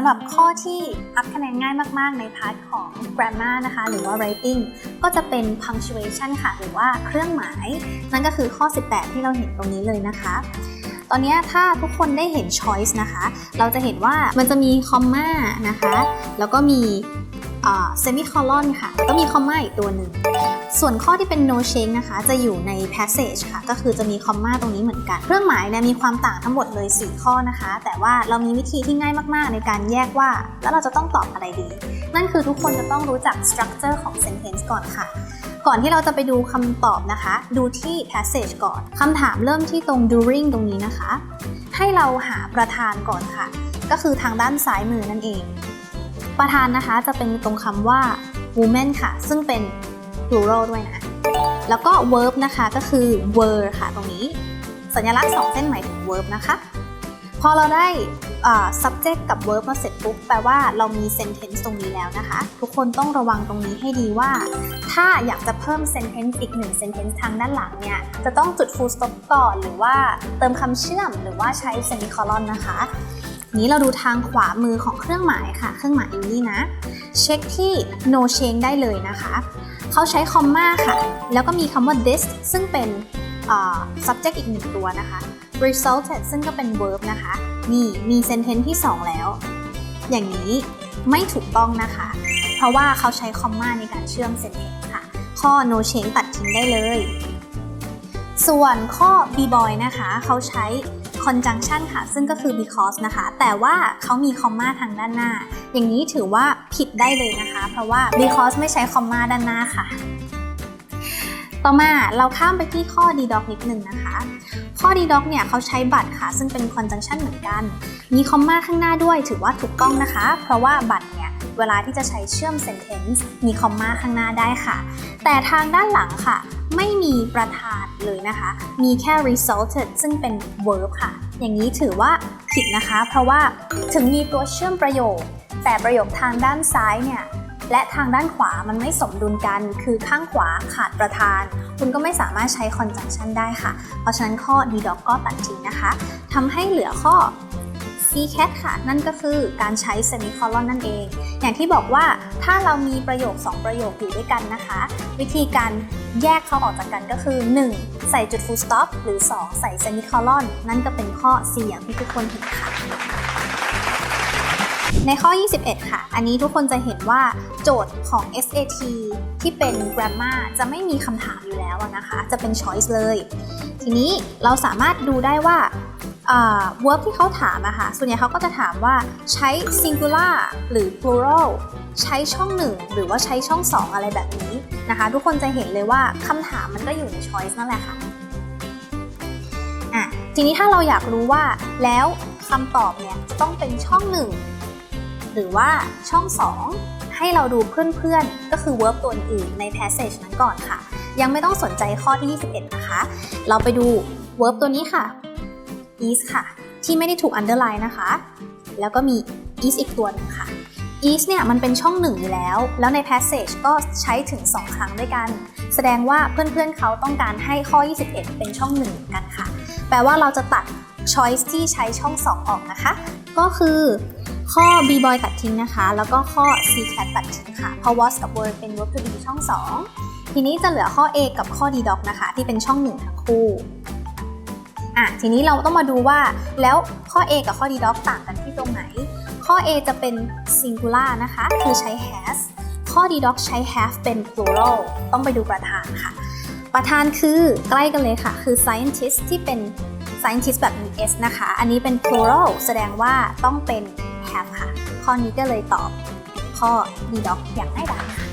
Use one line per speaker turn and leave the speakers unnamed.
ำหรับข้อที่อัพคะแนนง่ายมาก ๆ ในพาร์ทของ grammar นะคะ หรือว่า writing ก็จะเป็น punctuation ค่ะ หรือว่าเครื่องหมาย นั่นก็คือข้อ 18 ที่เราเห็นตรงนี้เลยนะคะ ตอนนี้ถ้าทุกคนได้เห็น choice นะคะ เราจะเห็นว่ามันจะมีคอมมานะคะ แล้วก็มีเซมิคอลอนค่ะ แล้วก็มีคอมมาอีกตัวหนึ่ง ส่วนข้อที่เป็น no change นะคะ จะอยู่ใน passage ค่ะ ก็คือจะมีคอมมาตรงนี้เหมือนกัน เครื่องหมายเนี่ยมีความต่างทั้งหมดเลย 4 ข้อนะคะ แต่ว่าเรามีวิธีที่ง่ายมากๆ ในการแยกว่า แล้วเราจะต้องตอบอะไรดี นั่นคือทุกคนจะต้องรู้จัก structure ของ sentence ก่อนค่ะ ก่อนที่เราจะไปดูคำตอบนะคะ ดูที่ passage ก่อนคำถามเริ่มที่ตรง during ตรงนี้นะคะ ให้เราหาประธานก่อนค่ะ ก็คือทางด้านซ้ายมือนั่นเอง ประธานนะคะจะเป็นตรงคำว่า woman ค่ะ ซึ่งเป็น plural ด้วยนะ แล้วก็ verb นะคะก็คือ were ค่ะ ตรงนี้ สัญลักษณ์สองเส้นหมายถึง verb นะคะ พอเราได้ subject กับ verb มาเสร็จปุ๊บแปลว่าเรามี sentence ตรงนี้แล้วนะคะ ทุกคนต้องระวังตรงนี้ให้ดีว่า ถ้าอยากจะเพิ่ม sentence อีกหนึ่ง sentence ทางด้านหลังเนี่ย จะต้องจุด full stop ก่อนหรือว่าเติมคำเชื่อมหรือว่าใช้ semicolon นะคะนี้เราดูทางขวามือของเครื่องหมายค่ะ เครื่องหมายอยู่นี่นะ เช็คที่ no change ได้เลยนะคะ เขาใช้คอมมาค่ะ แล้วก็มีคำว่า this ซึ่งเป็น subject อีกหนึ่งตัวนะคะ resulted ซึ่งก็เป็น verb นะคะ นี่มี sentence ที่ 2 แล้ว อย่างนี้ไม่ถูกต้องนะคะ เพราะว่าเขาใช้คอมมาในการเชื่อม sentence ค่ะ ข้อ no change ตัดทิ้งได้เลย ส่วนข้อ b boy นะคะ เขาใช้ conjunction ค่ะ ซึ่งก็คือ because นะคะ แต่ว่าเขามีคอมมาทางด้านหน้า อย่างนี้ถือว่าผิดได้เลยนะคะ เพราะว่า because ไม่ใช้คอมมาด้านหน้าค่ะ ต่อมาเราข้ามไปที่ข้อ d doc นิดนึงนะคะ ข้อ d doc เนี่ยเขาใช้บัตรค่ะ ซึ่งเป็น conjunction เหมือนกัน มีคอมมาข้างหน้าด้วยถือว่าถูกต้องนะคะ เพราะว่าบัตรเนี่ยเวลาที่จะใช้เชื่อม sentence มีคอมมาข้างหน้าได้ค่ะ แต่ทางด้านหลังค่ะ ไม่มีประธานเลยนะคะ มีแค่ resulted ซึ่งเป็น verb ค่ะ อย่างนี้ถือว่าผิดนะคะ เพราะว่าถึงมีตัวเชื่อมประโยค แต่ประโยคทางด้านซ้ายเนี่ย และทางด้านขวามันไม่สมดุลกัน คือข้างขวาขาดประธาน คุณก็ไม่สามารถใช้ conjunction ได้ค่ะ เพราะฉะนั้นข้อ d doc ก็ตัดทิ้งนะคะทำให้เหลือข้อ c cat ค่ะ นั่นก็คือการใช้ semicolon นั่นเอง อย่างที่บอกว่าถ้าเรามีประโยค 2 ประโยคอยู่ด้วยกันนะคะ วิธีการแยกเขาออกจากกันก็คือ 1. ใส่จุด full stop หรือ 2 ใส่ semicolon นั่นก็เป็นข้อ c อย่างที่ทุกคนเห็นค่ะ ในข้อ 21 ค่ะ อันนี้ทุกคนจะเห็นว่าโจทย์ของ SAT ที่เป็น grammar จะไม่มีคำถามอยู่แล้วนะคะ จะเป็น choice เลย ทีนี้เราสามารถดูได้ว่า verb ที่เขาถามอะค่ะ ส่วนใหญ่เขาก็จะถามว่าใช้ singular หรือ plural ใช้ช่องหนึ่งหรือว่าใช้ช่องสองอะไรแบบนี้นะคะ ทุกคนจะเห็นเลยว่าคำถามมันก็อยู่ใน choice นั่นแหละค่ะอะ ทีนี้ถ้าเราอยากรู้ว่าแล้วคำตอบเนี่ยจะต้องเป็นช่องหนึ่ง หรือว่าช่อง 2 ให้เราดูเพื่อนๆ ก็คือ verb ตัวอื่นใน passage นั้นก่อนค่ะ ยังไม่ต้องสนใจข้อที่ 21 นะคะ เราไปดู verb ตัวนี้ค่ะ is ค่ะ ที่ไม่ได้ถูก underline นะคะ แล้วก็มี is อีกตัวหนึงค่ะ is เนี่ยมันเป็นช่องหนึ่งอยู่แล้ว แล้วใน passage ก็ใช้ถึง 2 ครั้งด้วยกัน แสดงว่าเพื่อนๆเขาต้องการให้ข้อ 21 เป็นช่องหนึ่งกันค่ะ แปลว่าเราจะตัด choice ที่ใช้ช่อง 2 ออกนะคะ ก็คือ ข้อ b boy ตัดทิ้งนะคะ แล้วก็ข้อ c cat ตัดทิ้งค่ะ เพราะ was กับ were เป็น verb to be ช่อง 2 ทีนี้จะเหลือข้อ a กับข้อ d doc นะคะ ที่เป็นช่อง 1 ทั้งคู่อะทีนี้เราต้องมาดูว่าแล้วข้อ a กับข้อ d doc ต่างกันที่ตรงไหน ข้อ a จะเป็น singular นะคะ คือใช้ has ข้อ d doc ใช้ have เป็น plural ต้องไปดูประธานค่ะ ประธานคือใกล้กันเลยค่ะ คือ scientist ที่เป็น scientist แบบมี s นะคะ อันนี้เป็น plural แสดงว่าต้องเป็น have ค่ะ ข้อนี้ก็เลยตอบข้อ d doc อย่างง่ายดายค่ะ